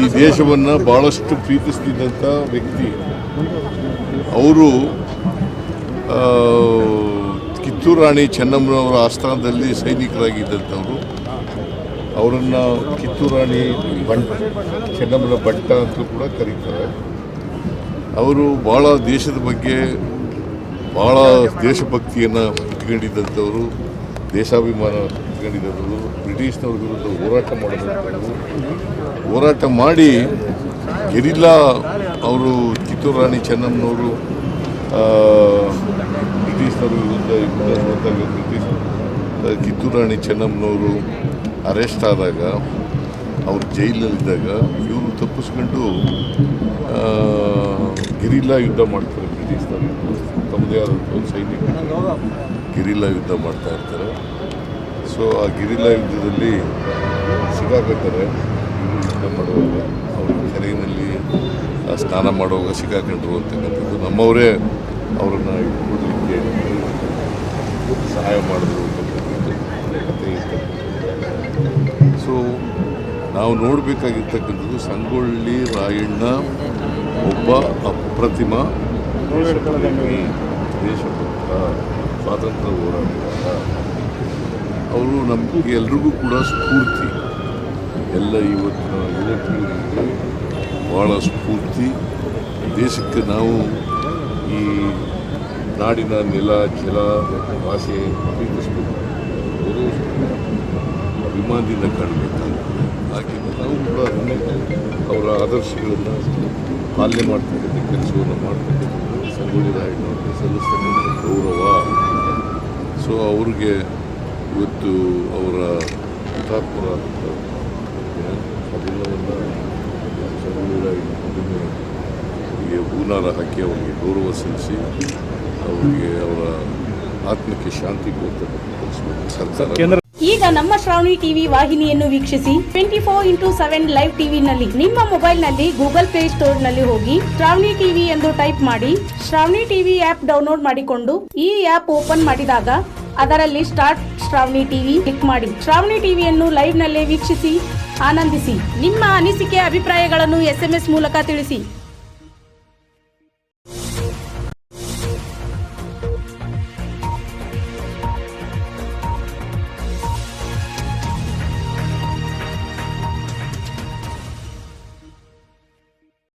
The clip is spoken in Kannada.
ಈ ದೇಶವನ್ನು ಭಾಳಷ್ಟು ಪ್ರೀತಿಸ್ತಿದ್ದಂಥ ವ್ಯಕ್ತಿ. ಅವರು ಕಿತ್ತೂರು ರಾಣಿ ಚೆನ್ನಮ್ಮನವರ ಆಸ್ಥಾನದಲ್ಲಿ ಸೈನಿಕರಾಗಿದ್ದಂಥವರು. ಅವರನ್ನು ಕಿತ್ತೂರು ರಾಣಿ ಬಂಟ ಚೆನ್ನಮ್ಮನ ಭಟ್ಟ ಅಂತ ಕೂಡ ಕರೀತಾರೆ. ಅವರು ಭಾಳ ದೇಶದ ಬಗ್ಗೆ ಭಾಳ ದೇಶಭಕ್ತಿಯನ್ನು ಇಟ್ಕೊಂಡಿದ್ದಂಥವರು ದೇಶಾಭಿಮಾನ ಇಟ್ಕೊಂಡಿದ್ದವರು ಬ್ರಿಟಿಷ್ನವ್ರ ವಿರುದ್ಧ ಹೋರಾಟ ಮಾಡಿದಂಥವರು ಹೋರಾಟ ಮಾಡಿ ಗೆರಿಲ್ಲಾ ಅವರು ಕಿತ್ತೂರು ರಾಣಿ ಚೆನ್ನಮ್ಮನವರು ಬ್ರಿಟಿಷ್ನವ್ರ ವಿರುದ್ಧ ಬ್ರಿಟಿಷ್ ಕಿತ್ತೂರು ರಾಣಿ ಚೆನ್ನಮ್ಮನವರು ಅರೆಸ್ಟ್ ಆದಾಗ, ಅವ್ರು ಜೈಲಲ್ಲಿದ್ದಾಗ ಇವರು ತಪ್ಪಿಸ್ಕೊಂಡು ಗಿರಿಲ್ಲ ಯುದ್ಧ ಮಾಡ್ತಾರೆ ಬ್ರಿಟಿಷ್ನವರು. ತಮ್ಮದೇ ಆದಂಥ ಒಂದು ಸೈನಿಕರು ಗೆರಿಲ್ಲಾ ಯುದ್ಧ ಮಾಡ್ತಾ ಇರ್ತಾರೆ. ಸೊ ಆ ಗಿರಿಲ್ಲ ಯುದ್ಧದಲ್ಲಿ ಸಿಕ್ಕಾಕೊತಾರೆ ಗಿರಿ ಯುದ್ಧ ಮಾಡುವಾಗ ಅವರು ಕೆರೆಯಲ್ಲಿ ಸ್ನಾನ ಮಾಡುವಾಗ ಸಿಕ್ಕಾಕೊಂಡ್ರು ಅಂತಕ್ಕಂಥದ್ದು ನಮ್ಮವರೇ ಅವರನ್ನು ಇಟ್ಕೊಡ್ಲಿಕ್ಕೆ ಸಹಾಯ ಮಾಡಿದ್ರು ಅಂತಕ್ಕಂಥದ್ದು ಸೊ ನಾವು ನೋಡಬೇಕಾಗಿರ್ತಕ್ಕಂಥದ್ದು ಸಂಗೊಳ್ಳಿ ರಾಯಣ್ಣ ಒಬ್ಬ ಅಪ್ರತಿಮ ದೇಶಭಕ್ತ. ಸ್ವಾತಂತ್ರ್ಯ ಹೋರಾಟಗಾರ. ಅವರು ನಮಗೆ ಎಲ್ರಿಗೂ ಕೂಡ ಸ್ಫೂರ್ತಿ. ಎಲ್ಲ ಇವತ್ತಿನ ಯುವತಿಯರಿಗೆ ಭಾಳ ಸ್ಫೂರ್ತಿ. ದೇಶಕ್ಕೆ ನಾವು ಈ ನಾಡಿನ ನೆಲ, ಜಲ, ಭಾಷೆ ಪ್ರೀತಿಸ್ಬೇಕು. ಅವರು ಅಭಿಮಾನದಿಂದ ಕಾಣಬೇಕು ಹಾಗೆ ನಾವು ಕೂಡ ಅವರ ಆದರ್ಶಗಳನ್ನು ಪಾಲನೆ ಮಾಡ್ತಕ್ಕಂಥ ಕೆಲಸವನ್ನು ಮಾಡ್ತಕ್ಕಂಥ ಸಂಗೊಳ್ಳಿ ರಾಯಣ್ಣವ್ರಿಗೆ ಸಲ್ಲಿಸ್ತಕ್ಕಂಥ ಸೊ ಅವ್ರಿಗೆ ಇವತ್ತು ಅವರ ಹುತಾತ್ಮರ ಅದೆಲ್ಲವನ್ನು ಪ್ರತಿಮೆಗೆ ಹೂನಾರ ಹಾಕಿ ಅವರಿಗೆ ಗೌರವ ಸಲ್ಲಿಸಿ ಅವರಿಗೆ ಅವರ ಆತ್ಮಕ್ಕೆ ಶಾಂತಿ ಸರ್ಕಾರ ಈಗ ನಮ್ಮ ಶ್ರಾವಣಿ ಟಿವಿ ವಾಹಿನಿಯನ್ನು ವೀಕ್ಷಿಸಿ twenty four into seven live ಟಿವಿನಲ್ಲಿ ನಿಮ್ಮ ಮೊಬೈಲ್ನಲ್ಲಿ ಗೂಗಲ್ ಪ್ಲೇ ಸ್ಟೋರ್ನಲ್ಲಿ ಹೋಗಿ ಶ್ರಾವಣಿ ಟಿವಿ ಎಂದು ಟೈಪ್ ಮಾಡಿ ಶ್ರಾವಣಿ ಟಿವಿ ಆಪ್ ಡೌನ್ಲೋಡ್ ಮಾಡಿಕೊಂಡು ಈ ಆಪ್ ಓಪನ್ ಮಾಡಿದಾಗ ಅದರಲ್ಲಿ ಸ್ಟಾರ್ಟ್ ಶ್ರಾವಣಿ ಟಿವಿ ಕ್ಲಿಕ್ ಮಾಡಿ. ಶ್ರಾವಣಿ ಟಿವಿಯನ್ನು ಲೈವ್ನಲ್ಲೇ ವೀಕ್ಷಿಸಿ, ಆನಂದಿಸಿ. ನಿಮ್ಮ ಅನಿಸಿಕೆ, ಅಭಿಪ್ರಾಯಗಳನ್ನು ಎಸ್ಎಂಎಸ್ ಮೂಲಕ ತಿಳಿಸಿ.